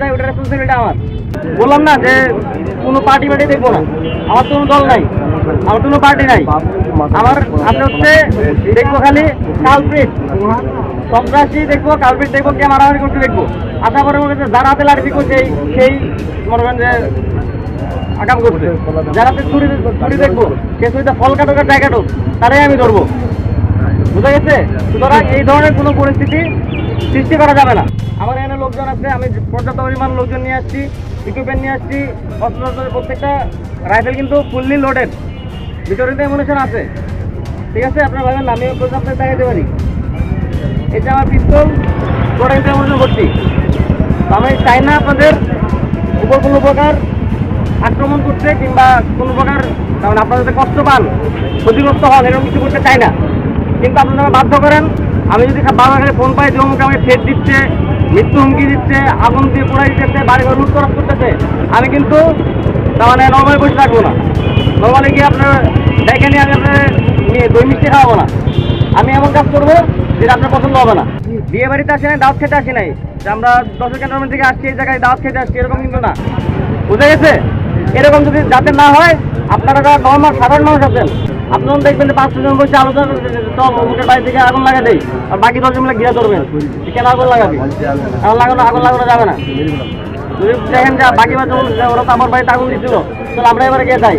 যায় ওটা রেসপন্সিবিলিটি আমার। বললাম না যে কোনো পার্টি দেখব না। আমার কোনো দল নাই। আমার কোনো পার্টি নাই। আমার হচ্ছে দেখব খালি কালপ্রিট সন্ত্রাসী দেখব কালপ্রিট দেখব, কে মারামারি করতে দেখব। আশা করি মনে যারা হাতে লাঠি দিবো সেই মনে যে আগাম করছে। যারা চুরি চুরি দেখব সে চুরিতে ফল কাটুক আর জায়গা কাটুক, তারাই আমি ধরবো। বুঝা গেছে? সুতরাং এই ধরনের কোনো পরিস্থিতি সৃষ্টি করা যাবে না। আমার এখানে লোকজন আছে, আমি পর্যাপ্ত পরিমাণ লোকজন নিয়ে আসছি ইকুইপমেন্ট নিয়ে আসছি অস্ত্র প্রত্যেকটা রাইফেল কিন্তু ফুললি লোডেড ভিতরে এমুনেশন আছে। ঠিক আছে, আপনার ভাবেন আমি পর্যাপ্ত দেখাতে পারি। এটা আমার পিস্তল গোটা কিন্তু এমুনেশন করছি তো আমি চাই না আপনাদের উপর কোনো প্রকার আক্রমণ করতে কিংবা কোনো প্রকার, কারণ আপনারা যাতে কষ্ট পান, ক্ষতিগ্রস্ত হন, এরকম কিছু করতে চাই না। কিন্তু আপনারা বাধ্য করেন আমি যদি বারবার খালি ফোন পাই যে অমুক আমাকে ঠেট দিচ্ছে, মৃত্যু হুমকি দিচ্ছে, আগুন দিয়ে পোড়াই দিতেছে বাড়ি ঘর লুট তরফ করতেছে, আমি কিন্তু মানে নর্মালি বসে থাকব না। নর্মালি গিয়ে আপনার দেখে নিয়ে আমি আপনার দই মিষ্টি খাওয়াবো না। আমি এমন কাজ করব যেটা আপনার পছন্দ হবে না। বিয়ে বাড়িতে আসি নাই, দাওয়াত খেতে আসি নাই। যে আমরা দশের ক্যান্টনমেন্ট থেকে আসছি, এই জায়গায় দাওয়াত খেতে আসছি, এরকম কিন্তু না। বুঝে গেছে? এরকম যদি যাতে না হয়, আপনারা যারা নর্মাল সাধারণ মানুষ আছেন আপনারা দেখবেন যে পাঁচশো জন বসে আলোচনা চল অমুকের বাড়ি থেকে আগুন লাগা দেয় আর বাকি দশজন মিলে ঘিরে ধরবেন। কেন আগুন লাগাবি? আগুন লাগানো আগুন লাগানো যাবে না। যদি দেখেন যে বাকি ওরা তো আমার বাড়িতে আগুন দিচ্ছিল তাহলে আমরা এবারে গিয়ে যাই।